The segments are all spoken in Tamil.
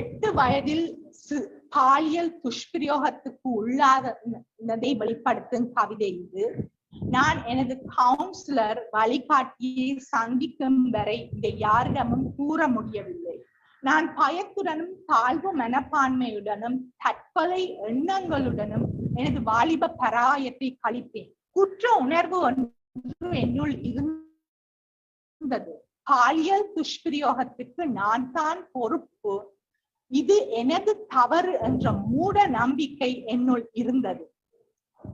எட்டு வயதில் பாலியல் துஷ்பிரயோகத்துக்கு உள்ளாததை வெளிப்படுத்தும் கவிதை இது. நான் எனது கவுன்சிலர் வழிகாட்டியை சந்திக்கும் வரை இதை யாரிடமும் கூற முடியவில்லை. நான் பயத்துடனும் தாழ்வு மனப்பான்மையுடனும் தற்கொலை எண்ணங்களுடனும் எனது வாலிப பராயத்தை கழித்தேன் குற்ற உணர்வு ஒன்று என்னுள் இருந்தது. பாலியல் துஷ்பிரயோகத்துக்கு நான் தான் பொறுப்பு. இது எனது தவறு என்ற மூட நம்பிக்கை என்னுள் இருந்தது.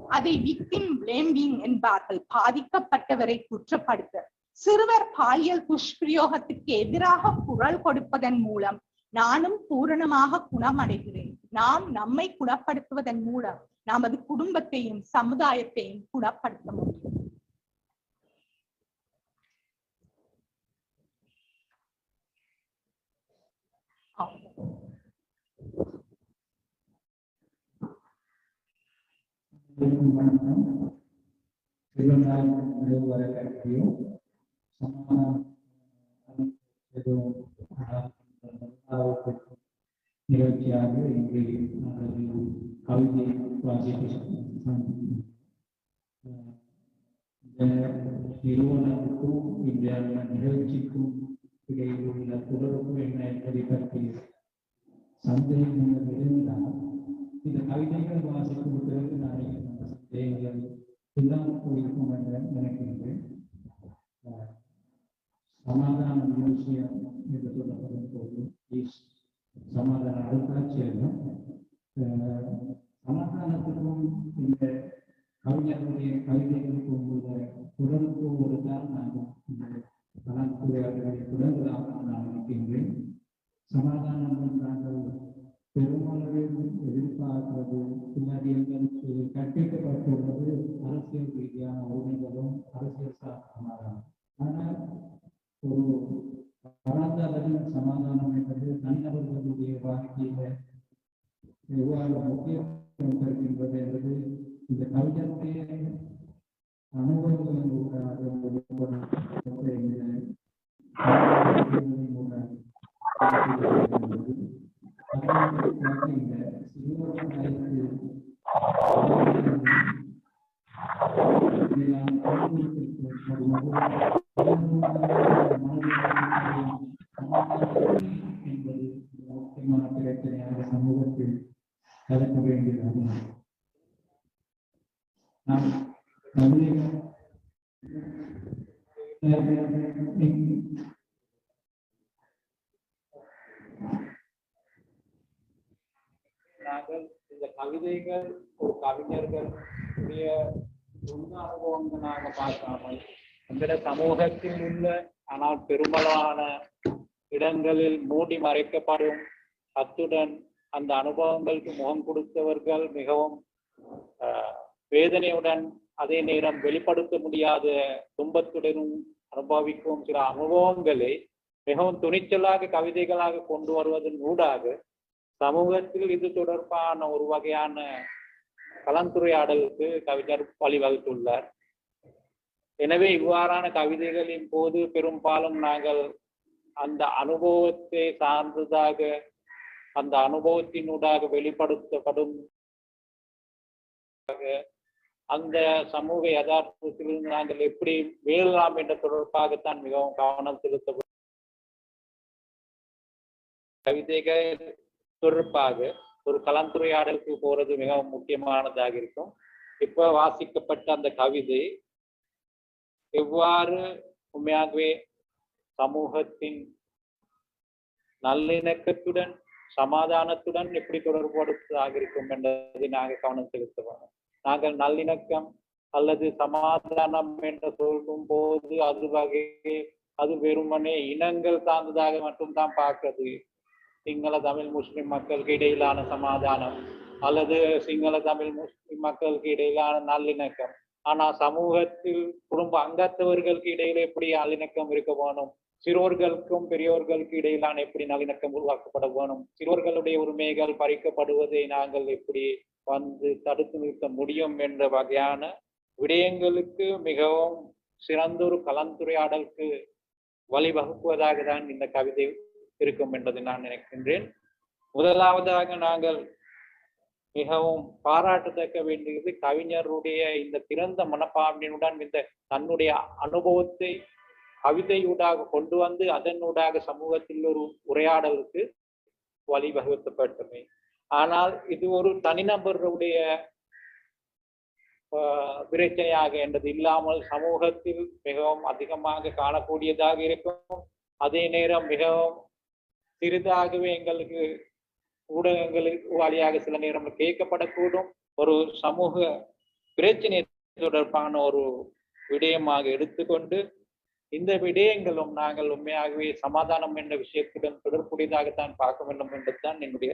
அதை விக்டிம் பிளேம்பிங் என்பார்கள். பாதிக்கப்பட்டவரை குற்றப்படுத்த. சிறுவர் பாலியல் துஷ்பிரயோகத்துக்கு எதிராக குரல் கொடுப்பதன் மூலம் நானும் பூரணமாக குணமடைகிறேன். நாம் நம்மை குணப்படுத்துவதன் மூலம் நமது குடும்பத்தையும் சமுதாயத்தையும் குணப்படுத்த முடியும். வணக்கம் திருவண்ணாமலை நிறுவன கட்சியும் சமாதானம் எதுவும் நிகழ்ச்சியாக இன்று நாங்கள் கவிதை வாசிப்பு இந்த நிறுவனத்துக்கும் இந்த நிகழ்ச்சிக்கும் இடையில் உள்ள தொடர்பு என்ன என்பதை பற்றி சந்தேகங்கள் இருந்தால் இந்த கவிதைகள் வாசிக்கும் பிறகு நான் இந்த சந்தேகங்கள் இல்லாமல் நினைக்கின்றேன். சமாதான மியூசியம் என்று சொல்லப்படும் அரசியல் சார் சமாதானம் ஆனால் ஒரு பரந்த அளவில் சமாதானம் என்பது தனிநபர்களுடைய வாழ்க்கையில எவ்வாறு முக்கியத்துவம் தருகின்றது என்பது இந்த கவிஞருடைய அனுபவங்களின் ஊடாக வெளிப்படும் இந்த அனுபவங்களின் ஊடாக வெளிப்படுகின்றது. அதனால்தான் இந்த சிறுவர்கள் வயது இதிலான அனுபவத்திற்கு ஒரு மனதில் என்பது ஒரு முக்கியமான பிரச்சனையாக சொந்த அனுபவங்களாக பார்க்காமல் எங்கள சமூகத்தில் உள்ள ஆனால் பெரும்பாலான இடங்களில் மூடி மறைக்கப்படும் அத்துடன் அந்த அனுபவங்களுக்கு முகம் கொடுத்தவர்கள் மிகவும் ஆஹ், வேதனையுடன் அதே நேரம் வெளிப்படுத்த முடியாத துன்பத்துடனும் அனுபவிக்கும் சில அனுபவங்களை மிகவும் துணிச்சலாக கவிதைகளாக கொண்டு வருவதன் ஊடாக சமூகத்தில் இது தொடர்பான ஒரு வகையான கலந்துரையாடலுக்கு கவிஞர் வழிவகுத்துள்ளார் எனவே இவ்வாறான கவிதைகளின் போது பெரும்பாலும் நாங்கள் அந்த அனுபவத்தை சார்ந்ததாக அந்த அனுபவத்தினூடாக வெளிப்படுத்தப்படும் அந்த சமூக யதார்த்தத்திலிருந்து நாங்கள் எப்படி மீளலாம் என்ற தொடர்பாகத்தான் மிகவும் கவனம் செலுத்த கவிதைகள் தொடர்பாக ஒரு கலந்துரையாடலுக்கு போறது மிகவும் முக்கியமானதாக இருக்கும். இப்ப வாசிக்கப்பட்ட அந்த கவிதை எவ்வாறு உண்மையாகவே சமூகத்தின் நல்லிணக்கத்துடன் சமாதானத்துடன் எப்படி தொடர்புபடுத்ததாக இருக்கும் என்பதை நாங்கள் கவனம் செலுத்துவோம் நாங்கள் நல்லிணக்கம் அல்லது சமாதானம் என்று சொல்லும் போது அது வகை அது வெறுமனே இனங்கள் சார்ந்ததாக மட்டும்தான் பார்க்கிறது. சிங்கள தமிழ் முஸ்லிம் மக்களுக்கு இடையிலான சமாதானம் அல்லது சிங்கள தமிழ் முஸ்லிம் மக்களுக்கு இடையிலான நல்லிணக்கம். ஆனா சமூகத்தில் குடும்ப அங்கத்தவர்களுக்கு இடையில எப்படி நல்லிணக்கம் இருக்க வேணும்? சிறுவர்களுக்கும் பெரியோர்களுக்கு இடையிலான எப்படி நல்லிணக்கம் உருவாக்கப்பட வேணும்? சிறுவர்களுடைய உரிமைகள் பறிக்கப்படுவதை நாங்கள் எப்படி வந்து தடுத்து நிறுத்த முடியும் என்ற வகையான விடயங்களுக்கு மிகவும் சிறந்தொரு கலந்துரையாடலுக்கு வழிவகுக்குவதாக தான் இந்த கவிதை இருக்கும் என்பதை நான் நினைக்கின்றேன். முதலாவதாக நாங்கள் மிகவும் பாராட்டத்தக்க வேண்டியது கவிஞருடைய இந்த திறந்த மனப்பான்மையுடன் இந்த தன்னுடைய அனுபவத்தை கவிதையூடாக கொண்டு வந்து அதனூடாக சமூகத்தில் ஒரு உரையாடலுக்கு வழிவகுக்கப்பட்டமை. ஆனால் இது ஒரு தனிநபருடைய ஆஹ், பிரச்சனையாக என்றது இல்லாமல் சமூகத்தில் மிகவும் அதிகமாக காணக்கூடியதாக இருக்கும். அதே நேரம் மிகவும் சிறிதாகவே எங்களுக்கு ஊடகங்களுக்கு வாலியாக சில நேரம் கேட்கப்படக்கூடும். ஒரு சமூக பிரச்சனை தொடர்பான ஒரு விடயமாக எடுத்துக்கொண்டு இந்த விடயங்களும் நாங்கள் உண்மையாகவே சமாதானம் என்ற விஷயத்துடன் தொடர்புடையதாகத்தான் பார்க்க வேண்டும் என்றுதான் என்னுடைய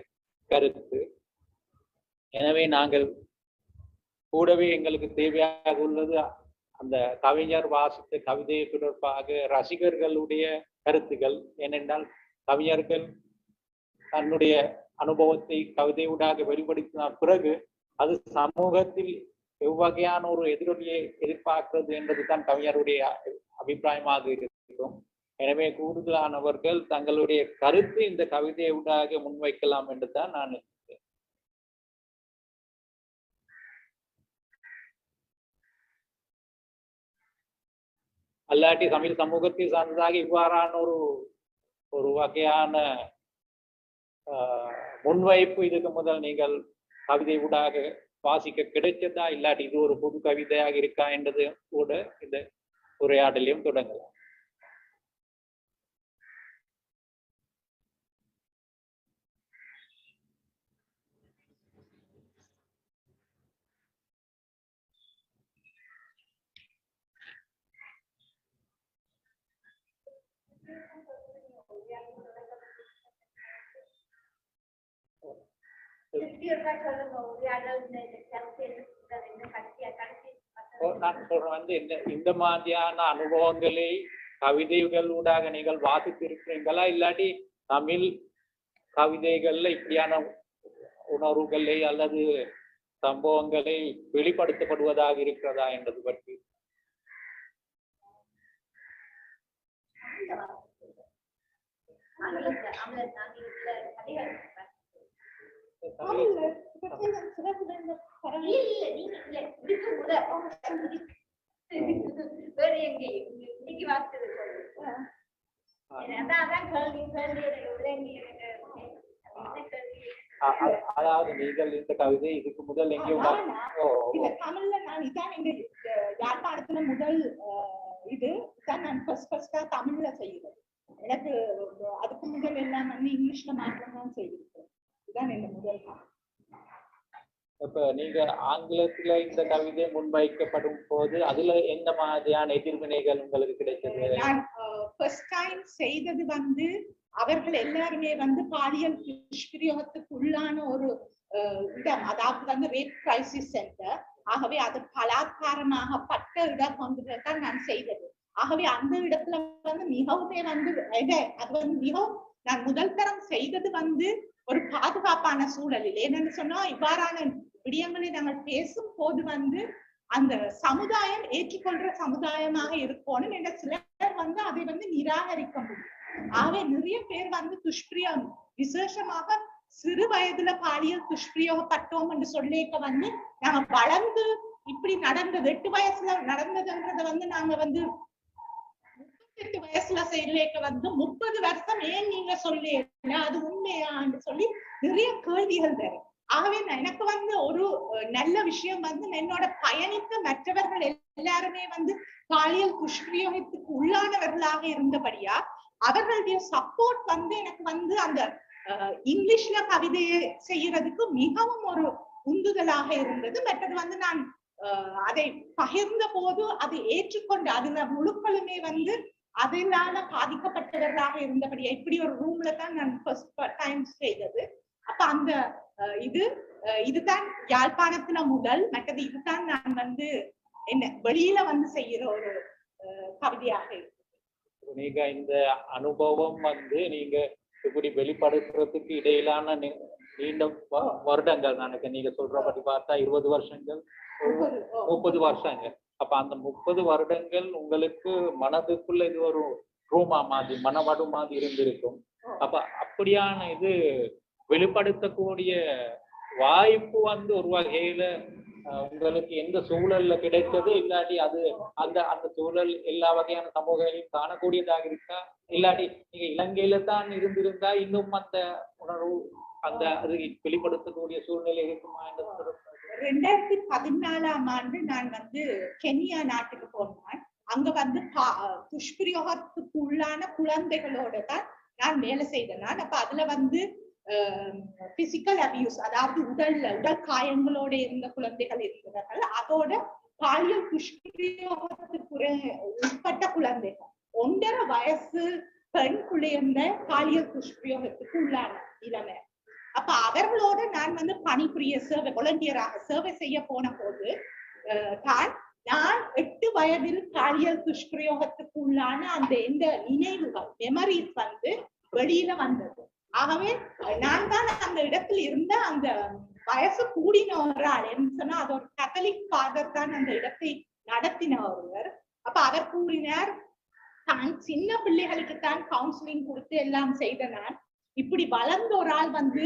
கருத்து. எனவே நாங்கள் கூடவே எங்களுக்கு தேவையாக உள்ளது அந்த கவிஞர் வாசித்த கவிதை தொடர்பாக ரசிகர்களுடைய கருத்துக்கள் ஏனென்றால் கவிஞர்கள் தன்னுடைய அனுபவத்தை கவிதையூடாக வெளிப்படுத்தின பிறகு அது சமூகத்தில் எவ்வகையான ஒரு எதிரொலியை எதிர்பார்க்கிறது என்பதுதான் கவிஞருடைய அபிப்பிராயமாக இருக்கும் எனவே கூடுதலானவர்கள் தங்களுடைய கருத்து இந்த கவிதையூடாக முன்வைக்கலாம் என்று தான் நான் நினைக்கிறேன். அல்லாட்டி தமிழ் சமூகத்தை சார்ந்ததாக இவ்வாறான ஒரு ஒரு வகையான ஆஹ், முன்வைப்பு இதுக்கு முதல் நீங்கள் கவிதை ஊடாக வாசிக்க கிடைச்சதா? இல்லாட்டி இது ஒரு புது கவிதையாக இருக்கா? என்றது கூட இந்த உரையாடலையும் தொடங்கலாம். நான் சொல்றேன் வந்து இந்த இந்த மாதிரியான அனுபவங்களை கவிதைகளூடாக நீங்கள் வாசித்திருக்கிறீங்களா இல்லாட்டி தமிழ் கவிதைகள்ல இப்படியான உணர்வுகளை அல்லது சம்பவங்களை வெளிப்படுத்தப்படுவதாக இருக்கிறதா என்பது பற்றி? தமிழ் அ- அ- அதாவது நீங்கள் இந்த கவிதை இதுக்கு முதல் எங்கேயும் தமிழ்ல நான் இதான் எங்க யாழ்ப்பாணத்துல முதல் இது இதான் நான் ஃபர்ஸ்ட் ஃபர்ஸ்டா தமிழ்ல செய்யுறது எனக்கு அதுக்கு முதல் எல்லாம் வந்து இங்கிலீஷ்ல மாத்திரம் தான் செய்திருக்கேன். இதான் என்ன முதல் இப்ப நீங்க ஆங்கிலத்துல இந்த கவிதை முன்வைக்கப்படும் போது அதுல எந்த மாதிரியான எதிர்வினைகள் உங்களுக்கு கிடைச்சது நான் ஃபர்ஸ்ட் டைம் செய்தது வந்து அவர்கள் எல்லாருமே வந்து பாலியல் துஷ்பிரயோகத்துக்கு உள்ளான ஒரு இடம் அதாவது வந்து ரேப் கிரைசிஸ் சென்டர் ஆகவே அது பலாத்காரமாக பட்ட இடம் வந்து தான் நான் செய்தது. ஆகவே அந்த இடத்துல வந்து மிகவுமே வந்து அது வந்து மிகவும் நான் முதல் தரம் செய்தது வந்து ஒரு பாதுகாப்பான சூழலில். என்னன்னு சொன்னா இவ்வாறான விடயங்களை நாங்கள் பேசும் போது வந்து அந்த சமுதாயம் ஏற்றுக்கொள்ற சமுதாயமாக இருக்கணும் என்ற சிலர் வந்து அதை வந்து நிராகரிக்க முடியும். ஆகவே நிறைய பேர் வந்து துஷ்பிரியம் விசேஷமாக சிறு வயதுல பாலியல் துஷ்பிரயோகப்பட்டோம் என்று சொல்லிக்க வந்து நாங்க வளர்ந்து இப்படி நடந்தது எட்டு வயசுல நடந்ததுன்றத வந்து நாங்க வந்து முப்பத்தெட்டு வயசுல செய்யலேக்க வந்து முப்பது வருஷம் ஏன் நீங்க சொல்லி அது உண்மையான்னு சொல்லி நிறைய கேள்விகள் தரும் ஆகவே நான் எனக்கு வந்து ஒரு நல்ல விஷயம் வந்து என்னோட பயணித்த மற்றவர்கள் எல்லாருமே வந்து பாலியல் துஷ்பிரயோகத்துக்கு உள்ளானவர்களாக இருந்தபடியா அவர்களுடைய சப்போர்ட் வந்து எனக்கு வந்து அந்த இங்கிலீஷ்ல கவிதையை செய்யறதுக்கு மிகவும் ஒரு உந்துதலாக இருந்தது. மற்றது வந்து நான் அஹ், அதை பகிர்ந்த போது அதை ஏற்றுக்கொண்டு அதுல முழுக்களுமே வந்து அதனால பாதிக்கப்பட்டவர்களாக இருந்தபடியா இப்படி ஒரு ரூம்ல தான் நான் ஃபர்ஸ்ட் டைம் செய்தது. அப்ப அந்த இது இதுதான் யாழ்ப்பாணத்துல முதல் மற்றது இதுதான் நான் வந்து என்ன வெளியில வந்து செய்யற ஒரு கவிதையாக இருக்கு நீங்க இந்த அனுபவம் வந்து நீங்க இப்படி வெளிப்படுத்துறதுக்கு இடையிலான நீண்ட வ- வருடங்கள் எனக்கு நீங்க சொல்றபடி பார்த்தா இருபது வருஷங்கள் முப்பது வருஷங்கள். அப்ப அந்த முப்பது வருடங்கள் உங்களுக்கு மனதுக்குள்ள இது ஒரு ரூமா மாதிரி மனவடு மாதிரி இருந்திருக்கும். அப்ப அப்படியான இது வெளிப்படுத்தக்கூடிய வாய்ப்பு வந்து ஒரு வகையில உங்களுக்கு எந்த சூழல்ல கிடைத்தது? இல்லாட்டி அது அந்த அந்த சூழல் எல்லா வகையான சமூகங்களையும் காணக்கூடியதாக இருக்கா? இல்லாட்டி நீங்க இலங்கையில தான் இருந்திருந்தா இன்னும் அந்த உணர்வு அந்த அது வெளிப்படுத்தக்கூடிய சூழ்நிலை இருக்குமா என்று ரெண்டாயிரத்தி பதினாலாம் ஆண்டு நான் வந்து கென்யா நாட்டுக்கு போனேன். அங்க வந்து பா- துஷ்பிரயோகத்துக்கு உள்ளான குழந்தைகளோட தான் நான் வேலை செய்தேன். நான் அப்ப அதுல வந்து பிசிக்கல் அபியூஸ் அதாவது உடல்ல உடல் காயங்களோட இருந்த குழந்தைகள் இருக்கிறார்கள் அதோட பாலியல் துஷ்பிரயோகத்துக்கு உட்பட்ட குழந்தைகள். ஒன்றரை வயசு பெண் குழந்தை பாலியல் துஷ்பிரயோகத்துக்கு உள்ளான இளமை அப்ப அவர்களோட நான் வந்து பணிபுரிய சேவை வாலண்டியராக சேவை செய்ய போன போது தான் நான் எட்டு வயதில் பாலியல் துஷ்பிரயோகத்துக்கு உள்ளான அந்த எந்த நினைவுகள் மெமரிஸ் வந்து வெளியில வந்தது. ஆகவே நான் தான் அந்த இடத்துல இருந்த அந்த வயசு கூடின ஒரு ஆள் என்ன சொன்னா அது ஒரு கத்தலிக் ஃபாதர் தான் அந்த இடத்தை நடத்தின ஒருவர். அப்ப அவர் கூறினார் தான் சின்ன பிள்ளைகளுக்கு தான் கவுன்சிலிங் கொடுத்து எல்லாம் செய்த நான் இப்படி வளர்ந்த ஒரு ஆள் வந்து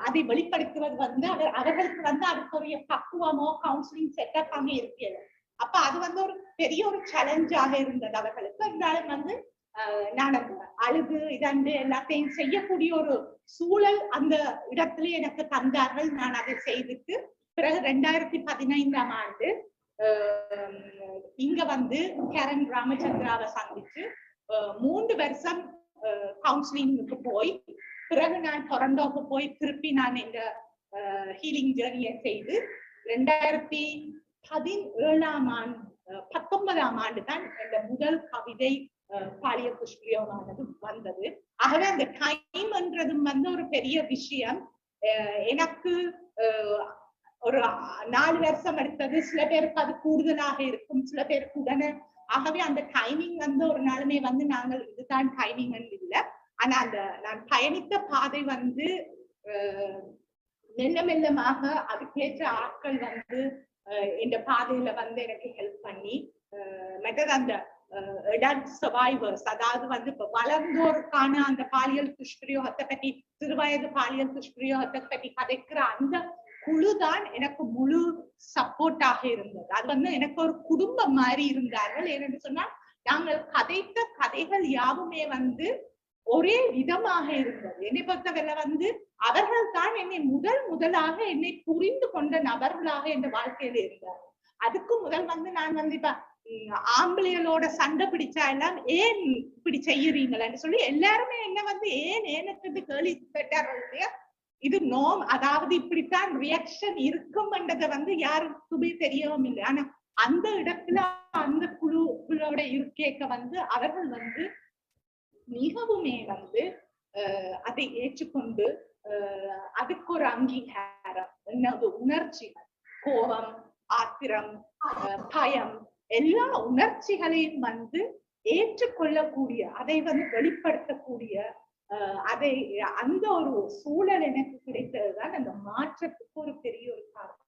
அதை வெளிப்படுத்துவது வந்து அவர் அவர்களுக்கு வந்து அதுக்குரிய பக்குவமோ கவுன்சிலிங் செட்டப் அங்கே இருக்கல அப்ப அது வந்து ஒரு பெரிய ஒரு சேலஞ்சாக இருந்தது அவர்களுக்கு. இருந்தாலும் வந்து அஹ், நான் அழுது இதண்டு எல்லாத்தையும் செய்யக்கூடிய ஒரு சூழல் அந்த இடத்துல எனக்கு தந்தார்கள். நான் அதை செய்துட்டு பிறகு ரெண்டாயிரத்தி பதினைந்தாம் ஆண்டு இங்க வந்து கரண் ராமச்சந்திராவை சந்திச்சு மூன்று வருஷம் கவுன்சிலிங்க்கு போய் பிறகு நான் டொரண்டோக்கு போய் திருப்பி நான் இந்த ஹீலிங் ஜேர்னியை செய்து ரெண்டாயிரத்தி பதினேழாம் ஆண்டு பத்தொன்பதாம் ஆண்டு தான் இந்த முதல் கவிதை பாலிய புஷ்பிரியமானது வந்தது. ஆகவே அந்த டைம் என்றதும் வந்து ஒரு பெரிய விஷயம். எனக்கு ஒரு நாலு வருஷம் எடுத்தது. சில பேருக்கு அது கூடுதலாக இருக்கும் சில பேருக்கு உடனே. ஆகவே அந்த டைமிங் வந்து ஒரு நாளுமே வந்து நாங்கள் இதுதான் டைமிங் இல்ல. ஆனா அந்த நான் பயணித்த பாதை வந்து மெல்ல மெல்லமாக அதுக்கேற்ற ஆட்கள் வந்து இந்த பாதையில வந்து எனக்கு ஹெல்ப் பண்ணி அஹ், மற்றது அந்த சர்வைவர்ஸ் அதாவது வந்து இப்ப வளர்ந்தோருக்கான அந்த பாலியல் துஷ்பிரயோகத்தை பற்றி சிறுவயது பாலியல் துஷ்பிரயோகத்தை பற்றி கதைக்கிற அந்த குழு தான் எனக்கு முழு சப்போர்ட்டாக இருந்தது. அது வந்து எனக்கு ஒரு குடும்பம் மாதிரி இருந்தார்கள். ஏனென்று சொன்னால் நாங்கள் கதைத்த கதைகள் யாவுமே வந்து ஒரே விதமாக இருந்தது என்னை பொறுத்தவரை வந்து அவர்கள் தான் என்னை முதல் முதலாக என்னை புரிந்து கொண்ட நபர்களாக என் வாழ்க்கையில இருந்தார் அதுக்கு முதல் வந்து நான் வந்து இப்ப ஆம்பளைகளோட சண்டை பிடிச்சா எல்லாம் ஏன் இப்படி செய்யறீங்களன்னு சொல்லி எல்லாருமே என்ன வந்து ஏன் ஏனத்து கேள்வி கேட்டார்கள் இல்லையா? இது நோம் அதாவது இப்படித்தான் ரியாக்ஷன் இருக்கும்ன்றத வந்து யாருக்குமே தெரியவும் இல்லை. ஆனா அந்த இடத்துல அந்த குழுவோட இருக்கேக்க வந்து அவர்கள் வந்து மிகவுமே வந்து அதை ஏற்றுக்கொண்டு அதுக்கு ஒரு அங்கீகாரம் என்னது உணர்ச்சிகள் கோபம் ஆத்திரம் பயம் எல்லா உணர்ச்சிகளையும் வந்து ஏற்றுக்கொள்ளக்கூடிய அதை வந்து வெளிப்படுத்தக்கூடிய அதை அந்த ஒரு சூழல் எனக்கு கிடைத்ததுதான் அந்த மாற்றத்துக்கு ஒரு பெரிய ஒரு காரணம்.